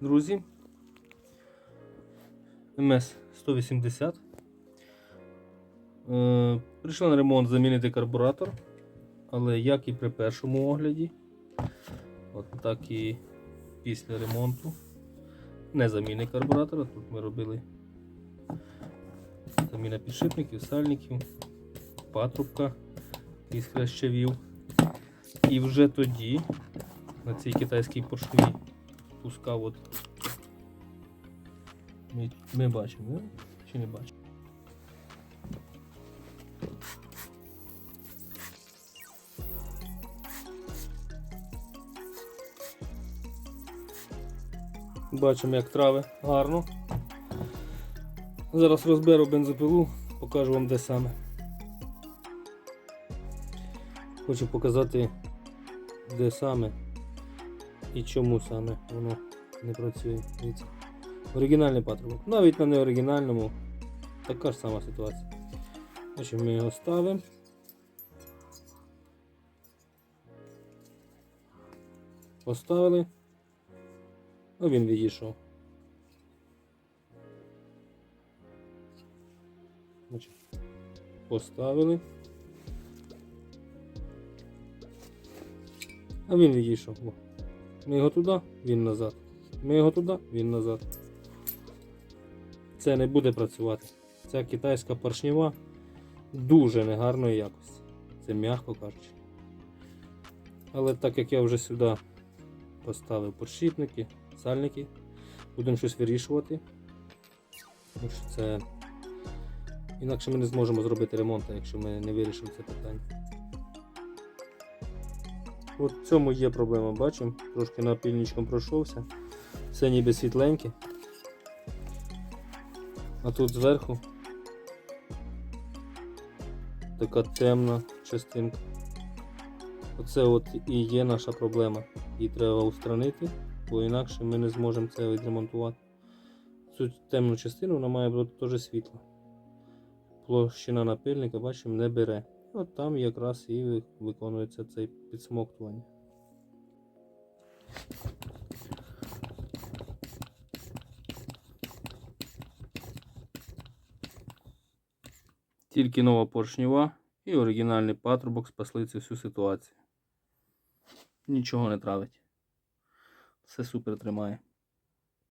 друзі. МС 180. Е, прийшла на ремонт замінити карбуратор. Але як і при першому огляді, от так і після ремонту. Не заміни карбуратора. Тут ми робили заміна підшипників, сальників, патрубка із хрящавів. І вже тоді на цій китайській поршні пускав от. Ми, ми бачимо, чи не бачимо? Бачимо, як трави гарно. Зараз розберу бензопилу, покажу вам де саме. Хочу показати, де саме і чому саме воно не працює. Оригінальний патрубок. Навіть на неоригінальному така ж сама ситуація. Значить, ми його ставимо. Поставили. Ну він відійшов. Значить, поставили. А він відійшов. Ми його туди, він назад. Ми його туди, він назад. Це не буде працювати. Ця китайська поршнева дуже негарної якості. Це м'яко кажучи. Але так як я вже сюди поставив подшипники, сальники, будемо щось вирішувати. Тому що це інакше ми не зможемо зробити ремонт, якщо ми не вирішимо це питання. От в цьому є проблема, бачимо, трошки напільничком пройшовся. Все ніби світленьке. А тут зверху така темна частинка. Оце от і є наша проблема. Її треба устранити, бо інакше ми не зможемо це відремонтувати. Цю темну частину вона має бути теж світла. Площина напильника, бачимо, не бере. От там якраз і виконується це підсмоктування. Тільки нова поршнева і оригінальний патрубок спасли цю всю ситуацію. Нічого не травить. Все супер тримає.